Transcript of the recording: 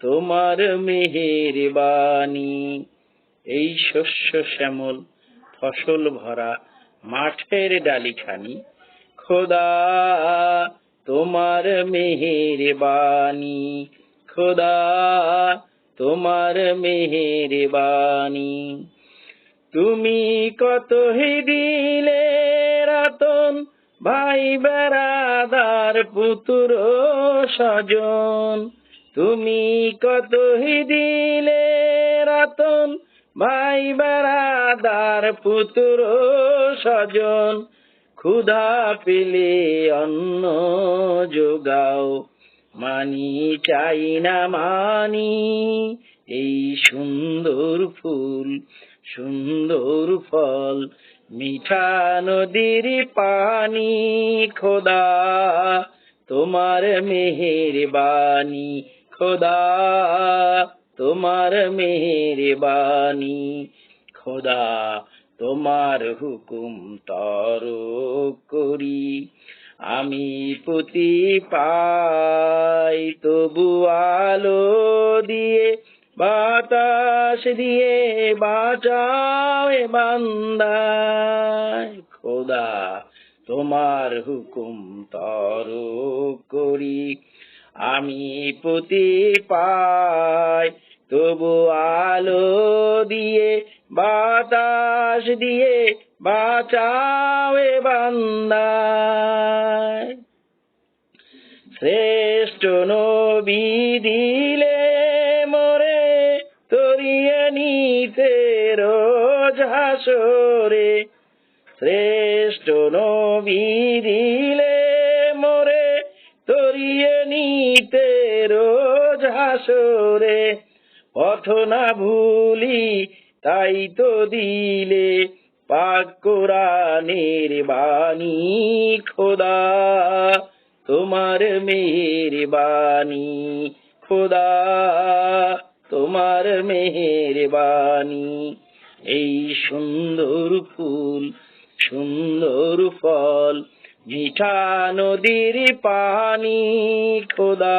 তোমার মেহের বাণী এই শস্য শ্যামল ফসল ভরা মাঠের ডালিখানি। খোদা, তোমার মেহের বাণী খোদা, তোমার মেহের বাণী তুমি কত হি দিলে রাতন, ভাই বেড়াদার পুত্র স্বজন। তুমি কত দিলে রতন? ভাই বেড়াদার পুতুর স্বজন, ক্ষুধা পেলে অন্ন যোগাও। মানি চাই না মানি, এই সুন্দর ফুল, সুন্দর ফল, মিঠা নদীর পানি খোদা, তোমার মেহের বাণী খোদা, তোমার মেহের বাণী খোদা, তোমার হুকুম তর করি। আমি পুতি পাই, তবু আলো দিয়ে, বাতাস দিয়ে বাঁচাও বান্দা খোদা, তোমার হুকুম তর করি। আমি পুতি পাই তবু আলো দিয়ে, বাতাস দিয়ে বাঁচাও এ বান্দায়। শ্রেষ্ঠ নবী দিলে মরে, তরিয়ে নিতে রোজ হাসরে। শ্রেষ্ঠ নবী দিলে হাসরে পথ না ভুলি তাই তো দিলে পাক কোরআনের বাণী, খোদা। তোমার মেহের বাণী, খোদা। তোমার মেহের বাণী, এই সুন্দর ফুল, সুন্দর ফল, মিঠা নদীর পানি, খোদা।